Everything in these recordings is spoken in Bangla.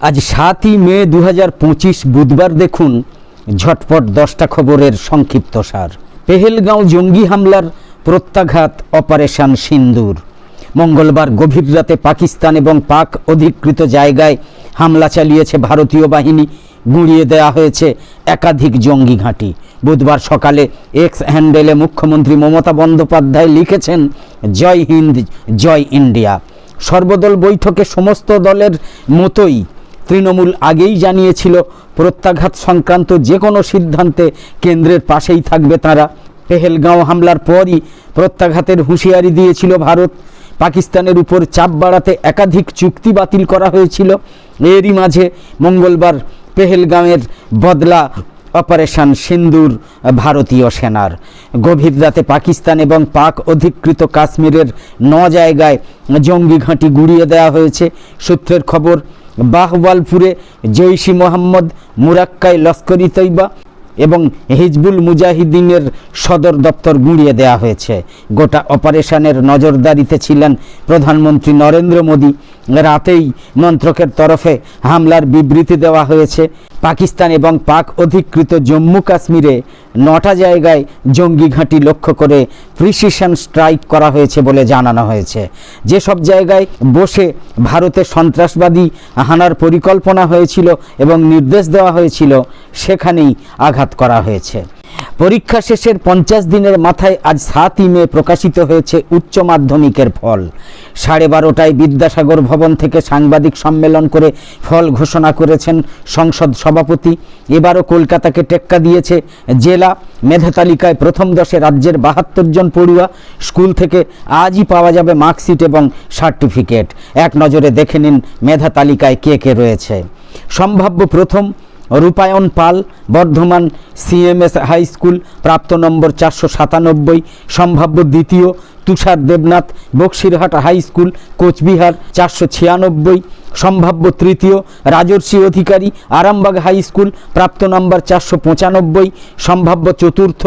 আজ সাতই মে দু হাজার পঁচিশ বুধবার দেখুন ঝটপট দশটা খবরের সংক্ষিপ্ত সার। পেহেলগাঁও জঙ্গি হামলার প্রত্যাঘাত অপারেশন সিন্দুর। মঙ্গলবার গভীর রাতে পাকিস্তান এবং পাক অধিকৃত জায়গায় হামলা চালিয়েছে ভারতীয় বাহিনী। গুঁড়িয়ে দেওয়া হয়েছে একাধিক জঙ্গি ঘাঁটি। বুধবার সকালে এক্স হ্যান্ডেলে মুখ্যমন্ত্রী মমতা বন্দ্যোপাধ্যায় লিখেছেন, জয় হিন্দ, জয় ইন্ডিয়া। সর্বদল বৈঠকে সমস্ত দলের মতোই তৃণমূল আগেই জানিয়েছিল, প্রত্যাঘাত সংক্রান্ত যে কোনো সিদ্ধান্তে কেন্দ্রের পাশেই থাকবে তারা। পেহেলগাঁও হামলার পরই প্রত্যাঘাতের হুঁশিয়ারি দিয়েছিল ভারত। পাকিস্তানের উপর চাপ বাড়াতে একাধিক চুক্তি বাতিল করা হয়েছিল। এরই মাঝে মঙ্গলবার পেহেলগাঁওয়ের বদলা অপারেশন সিন্দুর ভারতীয় সেনার। গভীর রাতে পাকিস্তান এবং পাক অধিকৃত কাশ্মীরের ন জায়গায় জঙ্গি ঘাঁটি গুড়িয়ে দেওয়া হয়েছে। সূত্রের খবর বাহওয়ালপুরে জৈশি মোহাম্মদ মুরাক্কায় লস্করি তৈবা এবং হিজবুল মুজাহিদিনের সদর দপ্তর গুঁড়িয়ে দেওয়া হয়েছে। গোটা অপারেশনের নজরদারিতে ছিলেন প্রধানমন্ত্রী নরেন্দ্র মোদী। রাতেই মন্ত্রকের তরফে হামলার বিবৃতি দেওয়া হয়েছে। পাকিস্তান এবং পাক অধিকৃত জম্মু কাশ্মীরে নটা জায়গায় জঙ্গি ঘাঁটি লক্ষ্য করে প্রিসিশন স্ট্রাইক করা হয়েছে বলে জানানো হয়েছে। যেসব জায়গায় বসে ভারতে সন্ত্রাসবাদী হানার পরিকল্পনা হয়েছিল এবং নির্দেশ দেওয়া হয়েছিল, সেখানেই আঘাত করা হয়েছে। পরীক্ষা শেষের পঞ্চাশ দিনের মাথায় আজ সাতই মে প্রকাশিত হয়েছে উচ্চ মাধ্যমিকের ফল। সাড়ে বারোটায় বিদ্যাসাগর ভবন থেকে সাংবাদিক সম্মেলন করে ফল ঘোষণা করেছেন সংসদ সভাপতি। এবারও কলকাতাকে টেক্কা দিয়েছে জেলা মেধা তালিকায় প্রথম দশে রাজ্যের বাহাত্তর জন পড়ুয়া। স্কুল থেকে আজই পাওয়া যাবে মার্কশিট এবং সার্টিফিকেট। এক নজরে দেখে নিন মেধা তালিকায় কে কে রয়েছে। সম্ভাব্য প্রথম Rupayan Pal, Bardhaman CMS high school প্রাপ্ত নম্বর চারশো সাতানব্বই, সম্ভাব্য দ্বিতীয় তুষার দেবনাথ, বক্সিরহাট হাই স্কুল কোচবিহার চারশো ছিয়ানব্বই সম্ভাব্য তৃতীয় রাজর্ষি অধিকারী আরামবাগ হাই স্কুল, প্রাপ্ত নম্বর চারশো পঁচানব্বই, সম্ভাব্য চতুর্থ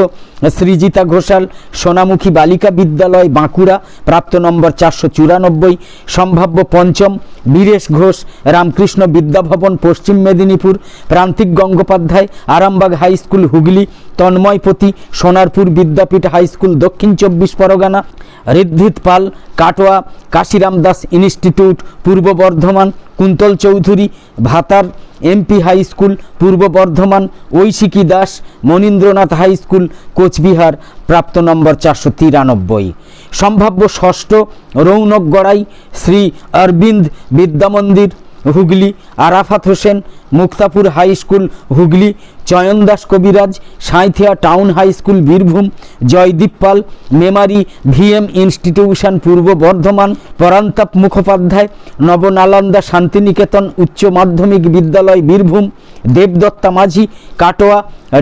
সৃজিতা ঘোষাল, সোনামুখী বালিকা বিদ্যালয়, বাঁকুড়া, প্রাপ্ত নম্বর চারশো চুরানব্বই, সম্ভাব্য পঞ্চম Biresh Ghosh, Ramakrishna Vidyabhavan, Paschim Medinipur, Prantik Gangopadhyay, Arambagh high school, Hooghly, Tanmaypati, Sonarpur Vidyapith high school, Dakshin Chabbish Parganas, Riddhit Pal Katwa, Kashiram Das institute, Purba Bardhaman, Kuntal Chowdhury, Bhatar MP high school, Purba Bardhaman, Oishiki Das, Manindranath high school, Coochbehar, প্রাপ্ত নম্বর চারশো তিরানব্বই। সম্ভাব্য ষষ্ঠ Rounak Garai Shri Aurobindo Vidyamandir, Hooghly, Arafat Hossain, Muktapur high school, Hooghly Chayandas Kabiraj, Sainthia town high school Birbhum, Joydeep Pal, Memari VM institution Purba Bardhaman, Parantap Mukhopadhyay, Nabanalanda Santiniketan উচ্চ মাধ্যমিক Vidyalaya Birbhum, Debdatta Majhi, Katwa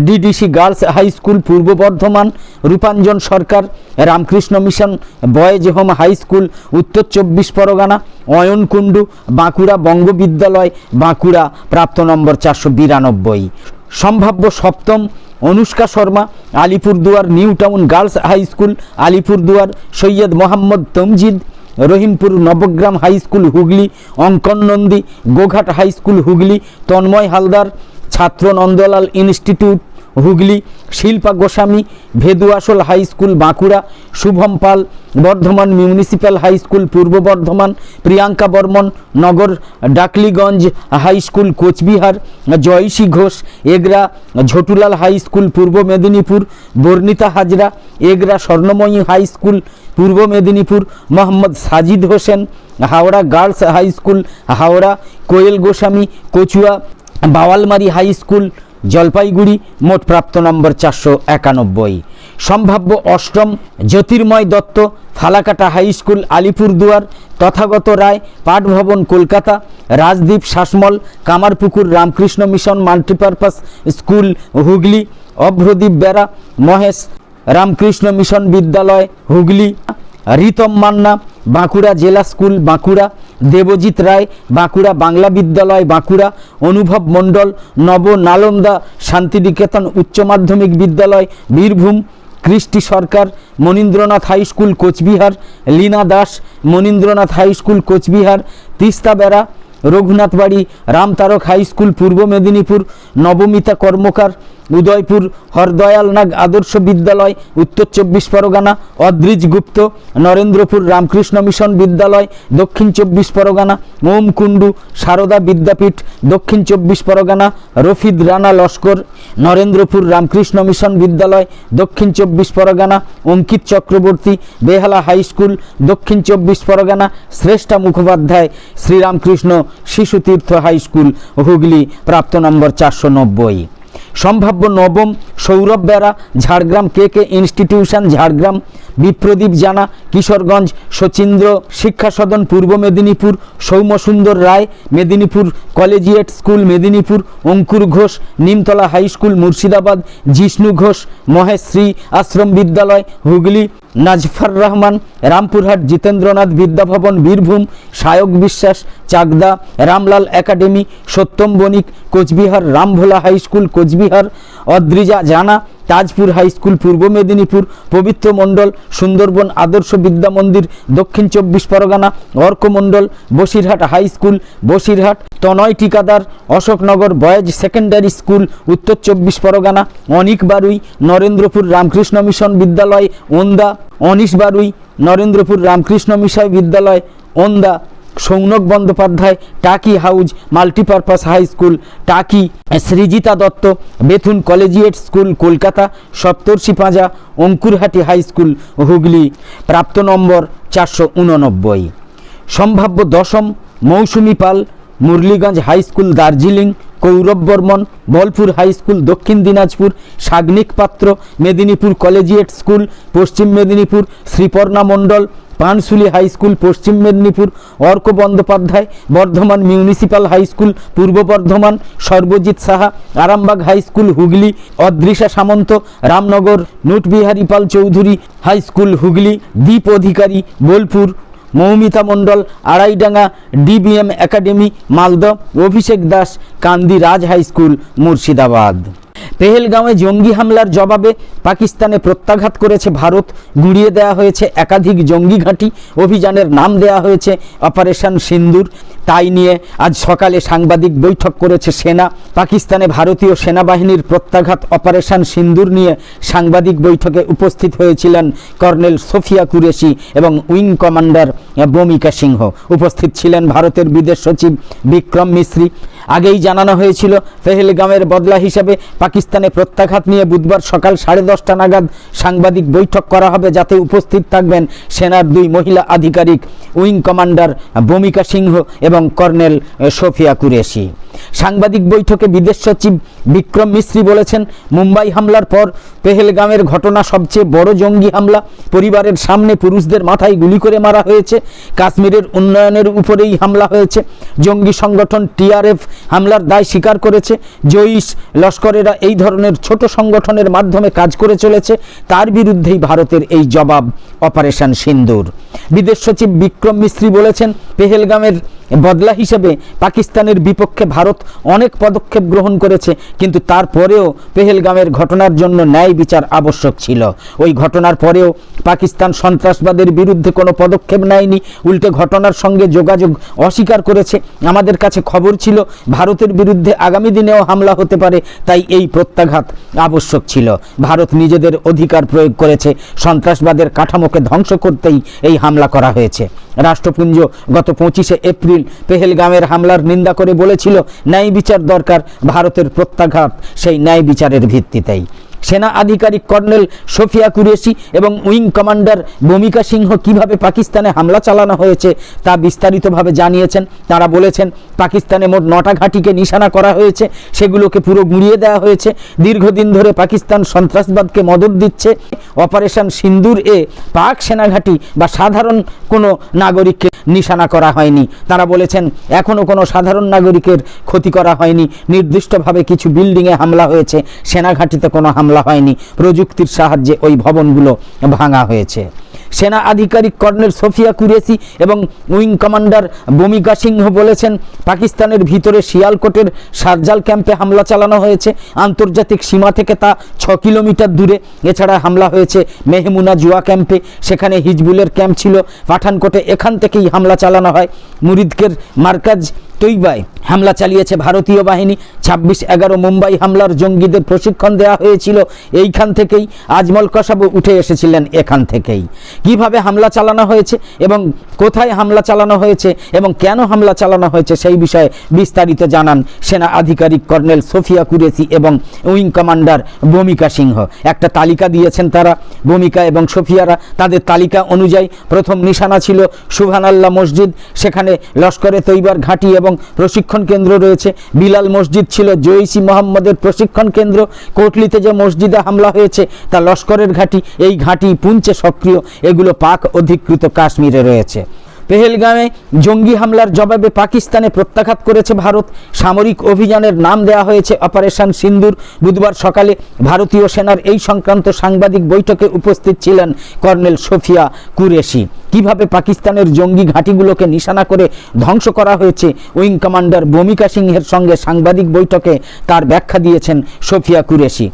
DDC girls high school Purba Bardhaman, Rupanjan Sarkar, Ramakrishna mission, boys home high school, Uttar Chabbish Parganas, অয়নকুণ্ডু, Bankura বঙ্গ বিদ্যালয় বাঁকুড়া, প্রাপ্ত নম্বর চারশো বিরানব্বই। সম্ভাব্য সপ্তম Anushka Sharma, Alipurduar new town girls high school, Alipurduar Syed Mohammad Tamjid, Rahimpur Nabagram high school Hooghly, Ankan Nandi, Goghat high school Hooghly, Tanmay Haldar, Chatra Nandalal institute Hooghly, Shilpa Goswami Bheduasol high school Bankura, Shubham Pal, Bardhaman municipal high school Purba Bardhaman, Priyanka Barman, Nagar Daklinganj high school Coochbehar, Joysi Ghosh, Egra Jhatulal high school Purba Medinipur, Barnita Hazra, Egra Swarnamoyee high school Purba Medinipur, Mohammad Sajid Hossain, Howrah girls high school, Howrah Koel Goswami, Kachua Bawalmari high school Jalpaiguri, মোট প্রাপ্ত নম্বর চারশো একানব্বই। সম্ভাব্য অষ্টম Jyotirmoy Dutta, Falakata high school, Alipurduar, Tathagata Roy, Pathabhavan, Kolkata, Rajdeep Sasmal, Kamarpukur, Ramakrishna mission, multipurpose school, Hooghly, Abhradeep Bera Mahesh, Ramakrishna mission বিদ্যালয়, হুগলি। রিতম মান্না, বাঁকুড়া জেলা স্কুল, বাঁকুড়া দেবজিৎ রায়, বাঁকুড়া বাংলা বিদ্যালয়, বাঁকুড়া অনুভব মণ্ডল, নব নালন্দা শান্তিনিকেতন উচ্চ Madhyamik Vidyalaya, Birbhum, Krishti Sarkar, Manindranath high school, Coochbehar, Leena Das, Manindranath high school, Coochbehar, Teesta Bera, Raghunathbari, Ramtarak high school, Purba Medinipur, Nabamita কর্মকার উদয়পুর হরদয়াল নাগ আদর্শ বিদ্যালয়, উত্তর চব্বিশ পরগনা, অদ্রিজ গুপ্ত, নরেন্দ্রপুর রামকৃষ্ণ মিশন বিদ্যালয়, দক্ষিণ চব্বিশ পরগনা ওম Kundu Sarada Vidyapith, Dakshin Chabbish Parganas, Rafid Rana Laskar, Narendrapur Ramakrishna mission Vidyalaya, Dakshin Chabbish Parganas, Ankit Chakraborty, Behala high school, Dakshin Chabbish Parganas, Shreshtha Mukhopadhyay, Sriramakrishna Shishutirtha high school, Hooghly, প্রাপ্ত নম্বর চারশো নব্বই। সম্ভাব্য নবম Sourav Bera Jhargram K K institution Jhargram Bipradip Jana, Kishorganj, Sachindra, Shiksha Sadan, Purba Medinipur Soumyasundar Roy, Medinipur collegiate school, Medinipur, Ankur Ghosh, Nimtala high school, Murshidabad, Jishnu Ghosh, Maheshri, Ashram Vidyalaya, Hooghly, Najfar Rahman, Rampurhat, Jitendranath Vidyabhavan, Birbhum, Sayak Biswas, Chakdah, Ramlal academy, Satyam Banik, Coochbehar, Rambhola high school, Coochbehar, Adrija Jana Tajpur high school, Purba Medinipur, পবিত্র মণ্ডল, সুন্দরবন আদর্শ Vidya Mandir, Dakshin Chabbish Parganas, Arka Mondal, Basirhat high school, Basirhat Tanay Thikadar, Ashoknagar boys secondary school, Uttar Chabbish Parganas, Anik Barui, Narendrapur Ramakrishna mission Vidyalaya, Onda, Anish Barui, Narendrapur Ramakrishna mission Vidyalaya, Onda. Sounak Bandyopadhyay, Taki house, multipurpose high school, Taki, Srijita Dutta, Bethune collegiate school, Kolkata, Saptarshi Panja, Ankurhati high school, Hooghly. প্রাপ্ত নম্বর চারশো উননব্বই। সম্ভাব্য দশম Mousumi Pal, Muraliganj high school, Darjeeling Kaurab Barman, Balapur high school, Dakshin Dinajpur, Sagnik Patra, Medinipur collegiate school, Paschim Medinipur, Sriparna Mondal Panshuli high school, Paschim Medinipur, Arka Bandyopadhyay, Bardhaman municipal high school, Purba Bardhaman, Sarbajit Saha, Arambagh high school, Hooghly, Adrisha Samanta, Ramnagar, Nutbihari Pal Chowdhury high school, Hooghly Dwip Adhikari, Bolpur Moumita Mondal, Araidanga DBM academy, Malda, Abhishek Das, Kandi Raj high school, Murshidabad. পেহেলগাঁওয়ে জঙ্গি হামলার জবাবে পাকিস্তানে প্রত্যাঘাত করেছে ভারত, গুড়িয়ে দেওয়া হয়েছে একাধিক জঙ্গি ঘাঁটি, অভিযানের নাম দেওয়া হয়েছে অপারেশন সিন্দুর। তাই নিয়ে আজ সকালে সাংবাদিক বৈঠক করেছে সেনা। পাকিস্তানে ভারতীয় সেনাবাহিনীর প্রত্যাঘাত অপারেশন সিন্দুর নিয়ে সাংবাদিক বৈঠকে উপস্থিত হয়েছিলেন কর্নেল সোফিয়া কুরেশি এবং উইং কমান্ডার বমিকা সিংহ। উপস্থিত ছিলেন ভারতের বিদেশ সচিব বিক্রম মিশ্রি আগেই জানানো হয়েছিল, পেহেলগামের বদলা হিসেবে পাকিস্তানে প্রত্যাঘাত নিয়ে বুধবার সকাল সাড়ে দশটা নাগাদ সাংবাদিক বৈঠক করা হবে, যাতে উপস্থিত থাকবেন সেনার দুই মহিলা আধিকারিক, উইং কমান্ডার বমিকা সিংহ এবং কর্নেল সোফিয়া কুরেশি। সাংবাদিক বৈঠকে বিদেশ সচিব বিক্রম মিশ্রি বলেছেন, মুম্বাই হামলার পর পেহেলগামের ঘটনা সবচেয়ে বড় জঙ্গি হামলা। পরিবারের সামনে পুরুষদের মাথায় গুলি করে মারা হয়েছে। কাশ্মীরের উন্নয়নের উপরেই হামলা হয়েছে। জঙ্গি সংগঠন টিআরএফ হামলার দায় স্বীকার করেছে। জইশ লস্করেরা এই ধরনের ছোট সংগঠনের মাধ্যমে কাজ করে চলেছে। তার বিরুদ্ধেই ভারতের এই জবাব অপারেশন সিন্দুর। বিদেশ সচিব বিক্রম মিস্ত্রি বলেছেন, পেহেলগামের বদলা হিসেবে পাকিস্তানের বিপক্ষে ভারত অনেক পদক্ষেপ গ্রহণ করেছে, কিন্তু তারপরেও পেহেলগামের ঘটনার জন্য ন্যায় বিচার আবশ্যক ছিল। ওই ঘটনার পরেও পাকিস্তান সন্ত্রাসবাদের বিরুদ্ধে কোনো পদক্ষেপ নেয়নি। উল্টে ঘটনার সঙ্গে যোগাযোগ অস্বীকার করেছে। আমাদের কাছে খবর ছিল, ভারতের বিরুদ্ধে আগামী দিনেও হামলা হতে পারে, তাই এই প্রত্যাঘাত আবশ্যক ছিল। ভারত নিজেদের অধিকার প্রয়োগ করেছে। সন্ত্রাসবাদের কাঠামোকে ধ্বংস করতেই এই হামলা করা হয়েছে। রাষ্ট্রপুঞ্জ গত পঁচিশে এপ্রিল পেহেলগামের হামলার নিন্দা করে বলেছিল, ন্যায় বিচার দরকার, ভারতের প্রত্যাঘাত সেই ন্যায় বিচারের ভিত্তিতেই। সেনা আধিকারিক কর্নেল সোফিয়া কুরেশি এবং উইং কমান্ডার ভূমিকা সিংহ কীভাবে পাকিস্তানে হামলা চালানো হয়েছে তা বিস্তারিতভাবে জানিয়েছেন। তারা বলেছেন, পাকিস্তানে মোট নটা ঘাঁটিকে নিশানা করা হয়েছে, সেগুলোকে পুরো গুঁড়িয়ে দেওয়া হয়েছে। দীর্ঘদিন ধরে পাকিস্তান সন্ত্রাসবাদকে মদত দিচ্ছে। অপারেশন সিন্দুর এ পাক সেনাঘাঁটি বা সাধারণ কোনো নাগরিককে নিশানা করা হয়নি। তারা বলেছেন এখনও কোনো সাধারণ নাগরিকের ক্ষতি করা হয়নি। নির্দিষ্টভাবে কিছু বিল্ডিংয়ে হামলা হয়েছে। সেনাঘাঁটিতে কোনো হামলা হয়নি। প্রযুক্তির সাহায্যে ওই ভবনগুলো ভাঙা হয়েছে। সেনা আধিকারিক কর্নেল সোফিয়া কুরেসি এবং উইং কমান্ডার বমিকা সিংহ বলেছেন, পাকিস্তানের ভিতরে শিয়ালকোটের সার্জাল ক্যাম্পে হামলা চালানো হয়েছে। আন্তর্জাতিক সীমা থেকে তা ছ কিলোমিটার দূরে। এছাড়া হামলা হয়েছে মেহমুনা জুয়া ক্যাম্পে। সেখানে হিজবুলের ক্যাম্প ছিল। পাঠানকোটে এখান থেকেই হামলা চালানো হয়। মুরিদকের মার্কাজ তৈবায়। হামলা চালিয়েছে ভারতীয় বাহিনী। ছাব্বিশ এগারো মুম্বাই হামলার জঙ্গিদের প্রশিক্ষণ দেওয়া হয়েছিল। এইখান থেকেই আজমল কসাবু উঠে এসেছিলেন এখান থেকেই। কীভাবে হামলা চালানো হয়েছে এবং কোথায় হামলা চালানো হয়েছে এবং কেন হামলা চালানো হয়েছে সেই বিষয়ে বিস্তারিত জানান সেনা আধিকারিক কর্নেল সোফিয়া কুরেসি এবং উইং কমান্ডার ভূমিকা সিংহ। একটা তালিকা দিয়েছেন তারা, ভূমিকা এবং সোফিয়ারা। তাদের তালিকা অনুযায়ী প্রথম নিশানা ছিল সুবহানাল্লাহ মসজিদ, সেখানে লস্করে তৈবার ঘাঁটি এবং প্রশিক্ষণ কেন্দ্র রয়েছে। বিলাল মসজিদ ছিল জৈসি মোহাম্মদের প্রশিক্ষণ কেন্দ্র। কোটলিতে যে মসজিদে হামলা হয়েছে, তা লস্করের ঘাঁটি। এই ঘাঁটি পুঞ্চে সক্রিয়। এগুলো পাক অধিকৃত কাশ্মীরে রয়েছে। পেহেলগামে জঙ্গি হামলার জবাবে পাকিস্তানে প্রত্যাঘাত করেছে ভারত। সামরিক অভিযানের নাম দেওয়া হয়েছে অপারেশন সিন্দুর। বুধবার সকালে ভারতীয় সেনার এই সংক্রান্ত সাংবাদিক বৈঠকে উপস্থিত ছিলেন কর্নেল সোফিয়া কুরেশি। কীভাবে পাকিস্তানের জঙ্গি ঘাঁটিগুলোকে নিশানা করে ধ্বংস করা হয়েছে, উইং কমান্ডার ভূমিকা সিংহের সঙ্গে সাংবাদিক বৈঠকে তার ব্যাখ্যা দিয়েছেন সোফিয়া কুরেশি।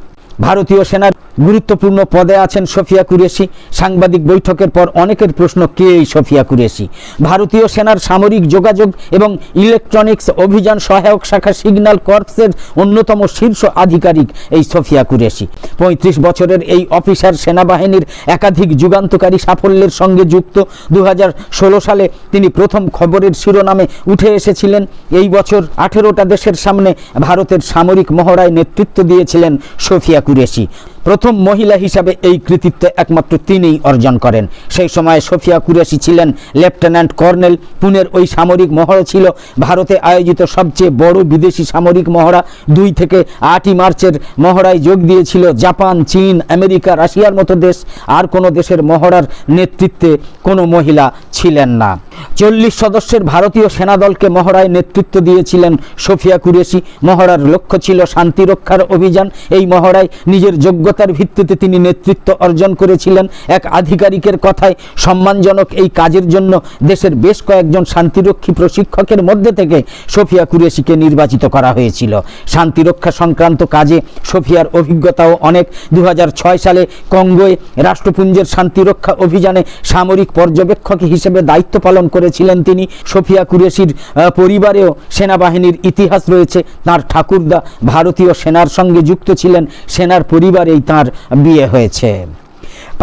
ভারতীয় সেনার গুরুত্বপূর্ণ পদে আছেন সফিয়া কুরেশি। সাংবাদিক বৈঠকের পর অনেকের প্রশ্ন, কে এই সফিয়া কুরেশি? ভারতীয় সেনার সামরিক যোগাযোগ এবং ইলেকট্রনিক্স অভিযান সহায়ক শাখা সিগন্যাল কর্পসের অন্যতম শীর্ষ আধিকারিক এই সফিয়া কুরেশি। পঁয়ত্রিশ বছরের এই অফিসার সেনাবাহিনীর একাধিক যুগান্তকারী সাফল্যের সঙ্গে যুক্ত। দু হাজার ষোলো সালে তিনি প্রথম খবরের শিরোনামে উঠে এসেছিলেন। এই বছর আঠেরোটা দেশের সামনে ভারতের সামরিক মহড়ায় নেতৃত্ব দিয়েছিলেন সফিয়া কুরেশি। প্রথম মহিলা হিসাবে এই কৃতিত্ব একমাত্র তিনিই অর্জন করেন। সেই সময় সোফিয়া কুরেশি ছিলেন লেফটেন্যান্ট কর্নেল। পুনের ওই সামরিক মহড়া ছিল ভারতে আয়োজিত সবচেয়ে বড় বিদেশি সামরিক মহড়া। দুই থেকে আটই মার্চের মহড়ায় যোগ দিয়েছিল জাপান, চীন, আমেরিকা, রাশিয়ার মতো দেশ। আর কোনো দেশের মহড়ার নেতৃত্বে কোনো মহিলা ছিলেন না। চল্লিশ সদস্যের ভারতীয় সেনাদলকে মহড়ায় নেতৃত্ব দিয়েছিলেন সোফিয়া কুরেশি। মহড়ার লক্ষ্য ছিল শান্তি রক্ষার অভিযান। এই মহড়ায় নিজের যোগ্যতার ভিত্তিতে তিনি নেতৃত্ব অর্জন করেছিলেন। এক আধিকারিকের কথায়, সম্মানজনক এই কাজের জন্য দেশের বেশ কয়েকজন শান্তিরক্ষী প্রশিক্ষকের মধ্যে থেকে সোফিয়া কুরেশিকে নির্বাচিত করা হয়েছিল। শান্তিরক্ষা সংক্রান্ত কাজে সোফিয়ার অভিজ্ঞতাও অনেক। দু হাজার ছয় সালে কঙ্গোয় রাষ্ট্রপুঞ্জের শান্তিরক্ষা অভিযানে সামরিক পর্যবেক্ষক হিসেবে দায়িত্ব পালন করেছিলেন তিনি। সোফিয়া কুরেশির পরিবারেও সেনাবাহিনীর ইতিহাস রয়েছে। তার ঠাকুরদা ভারতীয় সেনার সঙ্গে যুক্ত ছিলেন। সেনার পরিবারেই তার বিয়ে হয়েছে।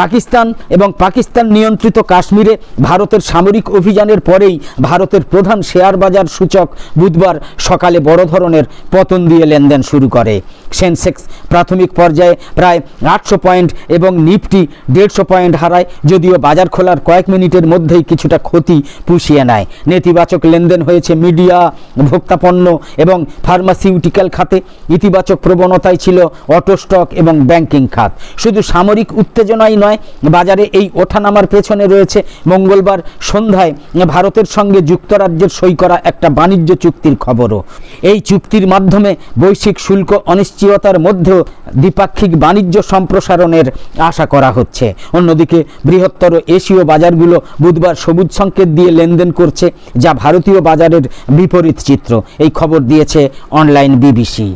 পাকিস্তান এবং পাকিস্তান নিয়ন্ত্রিত কাশ্মীরে ভারতের সামরিক অভিযানের পরেই ভারতের প্রধান শেয়ার বাজার সূচক বুধবার সকালে বড় ধরনের পতন দিয়ে লেনদেন শুরু করে। সেনসেক্স প্রাথমিক পর্যায়ে প্রায় আটশো পয়েন্ট এবং নিফটি দেড়শো পয়েন্ট হারায়, যদিও বাজার খোলার কয়েক মিনিটের মধ্যেই কিছুটা ক্ষতি পুষিয়ে নেয়। নেতিবাচক লেনদেন হয়েছে মিডিয়া ভোক্তাপণ্য এবং ফার্মাসিউটিক্যাল খাতে। ইতিবাচক প্রবণতায় ছিল অটো স্টক এবং ব্যাংকিং খাত। শুধু সামরিক উত্তেজনাই নয়, বাজারে এই ওঠানামার পেছনে রয়েছে মঙ্গলবার সন্ধ্যায় ভারতের সঙ্গে যুক্তরাজ্যের সই করা একটা বাণিজ্য চুক্তির খবরও। এই চুক্তির মাধ্যমে বৈশ্বিক শুল্ক অনিশ্চয়তার মধ্যেও দ্বিপাক্ষিক বাণিজ্য সম্প্রসারণের আশা করা হচ্ছে। অন্যদিকে বৃহত্তর এশীয় বাজারগুলো বুধবার সবুজ সংকেত দিয়ে লেনদেন করছে, যা ভারতীয় বাজারের বিপরীত চিত্র। এই খবর দিয়েছে অনলাইন বিবিসি।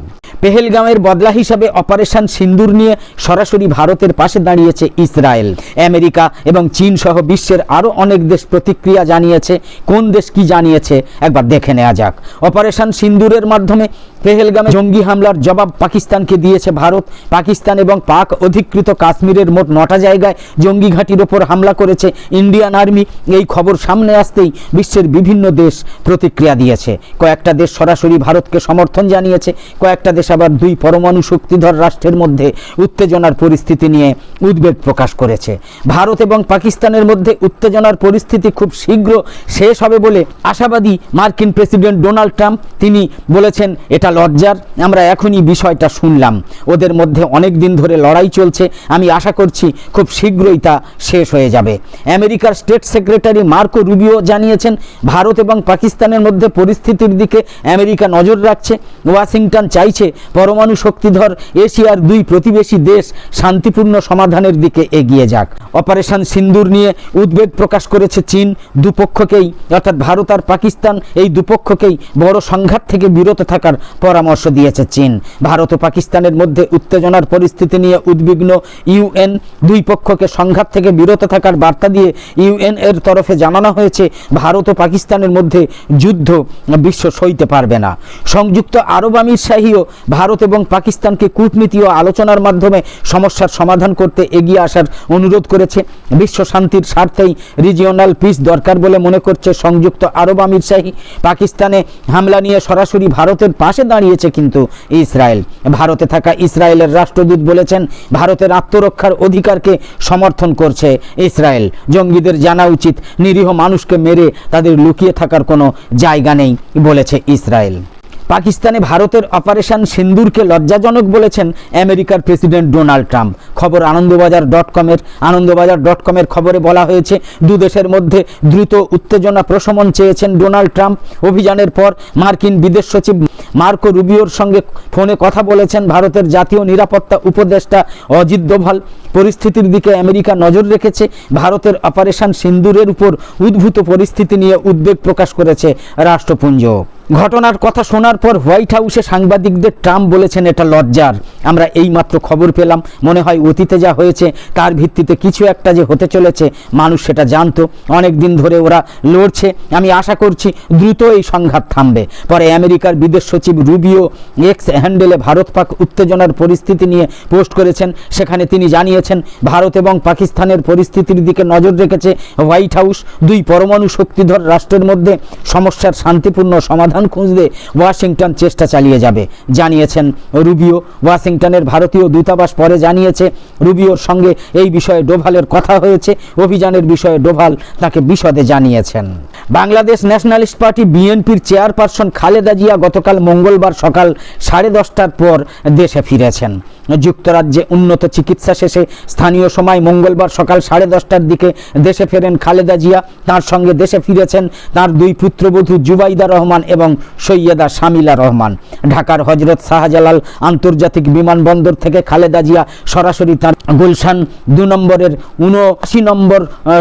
পেহেলগামের বদলা হিসাবে অপারেশন সিন্দুর নিয়ে সরাসরি ভারতের পাশে দাঁড়িয়েছে ইসরায়েল। আমেরিকা এবং চীন সহ বিশ্বের আরও অনেক দেশ প্রতিক্রিয়া জানিয়েছে। কোন দেশ কি জানিয়েছে, একবার দেখে নেওয়া যাক। অপারেশন সিন্দুরের মাধ্যমে পেহেলগামে জঙ্গি হামলার জবাব পাকিস্তানকে দিয়েছে ভারত। পাকিস্তান এবং পাক অধিকৃত কাশ্মীরের মোট নটা জায়গায় জঙ্গি ঘাঁটির ওপর হামলা করেছে ইন্ডিয়ান আর্মি। এই খবর সামনে আসতেই বিশ্বের বিভিন্ন দেশ প্রতিক্রিয়া দিয়েছে। কয়েকটা দেশ সরাসরি ভারতকে সমর্থন জানিয়েছে, কয়েকটা দেশ আবার দুই পরমাণু শক্তিধর রাষ্ট্রের মধ্যে উত্তেজনার পরিস্থিতি নিয়ে উদ্বেগ প্রকাশ করেছে। ভারত এবং পাকিস্তানের মধ্যে উত্তেজনার পরিস্থিতি খুব শীঘ্র শেষ হবে বলে আশাবাদী মার্কিন প্রেসিডেন্ট ডোনাল্ড ট্রাম্প। তিনি বলেছেন, এটা লজ্জার। আমরা এখনই বিষয়টা শুনলাম। ওদের মধ্যে অনেক দিন ধরে লড়াই চলছে। আমি আশা করছি খুব শীঘ্রই তা শেষ হয়ে যাবে। আমেরিকার স্টেট সেক্রেটারি মার্কো রুবিও জানিয়েছেন, ভারত এবং পাকিস্তানের মধ্যে পরিস্থিতির দিকে আমেরিকা নজর রাখছে। ওয়াশিংটন চাইছে পরমাণু শক্তিধর এশিয়ার দুই প্রতিবেশী দেশ শান্তিপূর্ণ সমাধানের দিকে এগিয়ে যাক। অপারেশন সিন্দুর নিয়ে উদ্বেগ প্রকাশ করেছে চীন। দুপক্ষকেই, অর্থাৎ ভারত আর পাকিস্তান, এই দুপক্ষকেই বড় সংঘাত থেকে বিরত থাকার পরামর্শ দিয়েছে চীন। ভারত ও পাকিস্তানের মধ্যে উত্তেজনার পরিস্থিতি নিয়ে উদ্বিগ্ন ইউএন। দুই পক্ষকে সংঘাত থেকে বিরত থাকার বার্তা দিয়ে ইউএন এর তরফে জানানো হয়েছে, ভারত ও পাকিস্তানের মধ্যে যুদ্ধ বিশ্ব সইতে পারবে না। সংযুক্ত আরব আমির শাহীও ভারত এবং পাকিস্তানকে কূটনীতি ও আলোচনার মাধ্যমে সমস্যার সমাধান করতে এগিয়ে আসার অনুরোধ করেছে। বিশ্ব শান্তির স্বার্থেই রিজিওনাল পিস দরকার বলে মনে করছে সংযুক্ত আরব আমির শাহী। পাকিস্তানে হামলা নিয়ে সরাসরি ভারতের পাশে দাঁড়িয়েছে কিন্তু ইসরায়েল। ভারতে থাকা ইসরায়েলের রাষ্ট্রদূত বলেছেন, ভারতের আত্মরক্ষার অধিকারকে সমর্থন করছে ইসরায়েল। জঙ্গিদের জানা উচিত, নিরীহ মানুষকে মেরে তাদের লুকিয়ে থাকার কোনো জায়গা নেই, বলেছে ইসরায়েল। পাকিস্তানে ভারতের অপারেশন সিন্দুরকে লজ্জাজনক বলেছেন আমেরিকার প্রেসিডেন্ট ডোনাল্ড ট্রাম্প। খবর আনন্দবাজার ডট কমের, আনন্দবাজার ডট কমের খবরে বলা হয়েছে, দু দেশের মধ্যে দ্রুত উত্তেজনা প্রশমন চেয়েছেন ডোনাল্ড ট্রাম্প। অভিযানের পর মার্কিন বিদেশ সচিব মার্কো রুবিওর সঙ্গে ফোনে কথা বলেছেন ভারতের জাতীয় নিরাপত্তা উপদেষ্টা অজিত দোভাল। পরিস্থিতির দিকে আমেরিকা নজর রেখেছে, ভারতের অপারেশন সিন্দুরের উপর উদ্ভূত পরিস্থিতি নিয়ে উদ্বেগ প্রকাশ করেছে রাষ্ট্রপুঞ্জ ঘটনার কথা শোনার পর হোয়াইট হাউসে সাংবাদিকদের ট্রাম্প বলেছেন, এটা লজ্জার। আমরা এই মাত্র খবর পেলাম। মনে হয় অতীতে যা হয়েছে, তার ভিত্তিতে কিছু একটা যে হতে চলেছে, মানুষ সেটা জানতো। অনেক দিন ধরে ওরা লড়ছে। আমি আশা করছি দ্রুত এই সংঘাত থামবে। পরে আমেরিকার বিদেশ সচিব রুবিও এক্স হ্যান্ডেলে ভারত পাক উত্তেজনার পরিস্থিতি নিয়ে পোস্ট করেছেন। সেখানে তিনি জানিয়েছেন, ভারত এবং পাকিস্তানের পরিস্থিতির দিকে নজর রেখেছে হোয়াইট হাউস। দুই পরমাণু শক্তিধর রাষ্ট্রের মধ্যে সমস্যার শান্তিপূর্ণ সমাধান খুঁজতে ওয়াশিংটন চেষ্টা চালিয়ে যাবে। জানিয়েছেন রুবিও। ওয়াশিংটনের ভারতীয় দূতাবাস পরে জানিয়েছে, রুবিওর সঙ্গে এই বিষয়ে ডোভালের কথা হয়েছে। অভিযানের বিষয়ে ডোভাল তাকে বিশদে জানিয়েছেন। বাংলাদেশ ন্যাশনালিস্ট পার্টি বিএনপির চেয়ারপারসন খালেদা জিয়া গতকাল মঙ্গলবার সকাল সাড়ে দশটার পর দেশে ফিরেছেন। যুক্তরাজ্যে উন্নত চিকিৎসা শেষে স্থানীয় সময় মঙ্গলবার সকাল সাড়ে দশটার দিকে দেশে ফেরেন খালেদা জিয়া। তার সঙ্গে দেশে ফিরেছেন তার দুই পুত্রবধূ জুবাইদা রহমান এবং সৈয়দা শামিলা রহমান। ঢাকার হজরত শাহজালাল আন্তর্জাতিক বিমানবন্দর থেকে খালেদা জিয়া সরাসরি তার গুলশান দু নম্বরের উনআশি নম্বর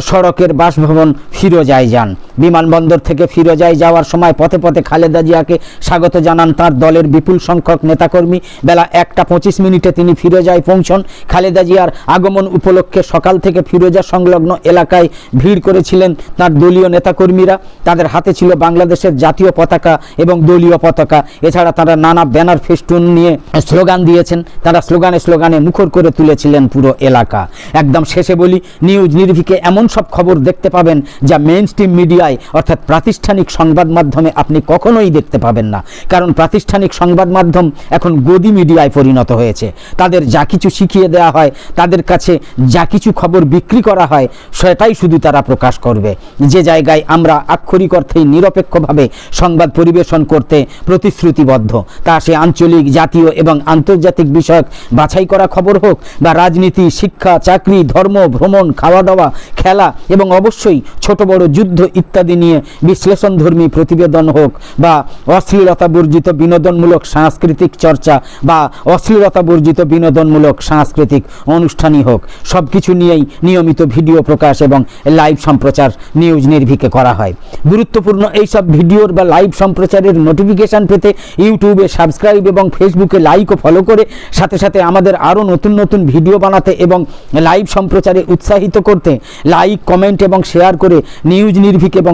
সড়কের বাসভবন ফিরোজায় যান। বিমানবন্দর থেকে ফিরোজায় যাওয়ার সময় পথে পথে খালেদা জিয়াকে স্বাগত জানান তার দলের বিপুল সংখ্যক নেতাকর্মী। বেলা একটা পঁচিশ মিনিটে তিনি ফিরোজায় পৌঁছন। খালেদা জিয়ার আগমন উপলক্ষে সকাল থেকে ফিরোজা সংলগ্ন এলাকায় ভিড় করেছিলেন তার দলীয় নেতাকর্মীরা। তাদের হাতে ছিল বাংলাদেশের জাতীয় পতাকা এবং দলীয় পতাকা। এছাড়া তারা নানা ব্যানার ফেস্টুন নিয়ে স্লোগান দিয়েছেন। তারা স্লোগানে স্লোগানে মুখর করে তুলেছিলেন পুরো এলাকা। একদম শেষে বলি, নিউজ নির্ভিকে এমন সব খবর দেখতে পাবেন যা মেন স্ট্রিম মিডিয়ায় অর্থাৎ প্রাতিষ্ঠানিক সংবাদ মাধ্যমে আপনি কখনোই দেখতে পাবেন না। কারণ প্রাতিষ্ঠানিক সংবাদ মাধ্যম এখন গদি মিডিয়ায় পরিণত হয়েছে। তাদের যা কিছু শিখিয়ে দেওয়া হয়, তাদের কাছে যা কিছু খবর বিক্রি করা হয়, সেটাই শুধু তারা প্রকাশ করবে। যে জায়গায় আমরা আক্ষরিক অর্থেই নিরপেক্ষভাবে সংবাদ পরিবেশন করতে প্রতিশ্রুতিবদ্ধ, তা সে আঞ্চলিক, জাতীয় এবং আন্তর্জাতিক বিষয়ক বাছাই করা খবর হোক বা রাজনীতি, শিক্ষা, চাকরি, ধর্ম, ভ্রমণ খাওয়া দাওয়া খেলা এবং অবশ্যই ছোট বড় যুদ্ধ ইত্যাদি নিয়ে বিশ্লেষণধর্মী প্রতিবেদন হোক বা অশ্লীলতা বর্জিত বিনোদনমূলক সাংস্কৃতিক চর্চা বা অশ্লীলতা বর্জিত বিনোদনমূলক সাংস্কৃতিক অনুষ্ঠানই হোক সব কিছু নিয়েই নিয়মিত ভিডিও প্রকাশ এবং লাইভ সম্প্রচার নিউজ নির্ভিকে করা হয়। গুরুত্বপূর্ণ এইসব ভিডিওর বা লাইভ সম্প্রচারের নোটিফিকেশান পেতে ইউটিউবে সাবস্ক্রাইব এবং ফেসবুকে লাইক ও ফলো করে সাথে সাথে আমাদের আরও নতুন নতুন ভিডিও বানাতে এবং লাইভ সম্প্রচারে উৎসাহিত করতে লাইক, কমেন্ট এবং শেয়ার করে নিউজ নির্ভিক এবং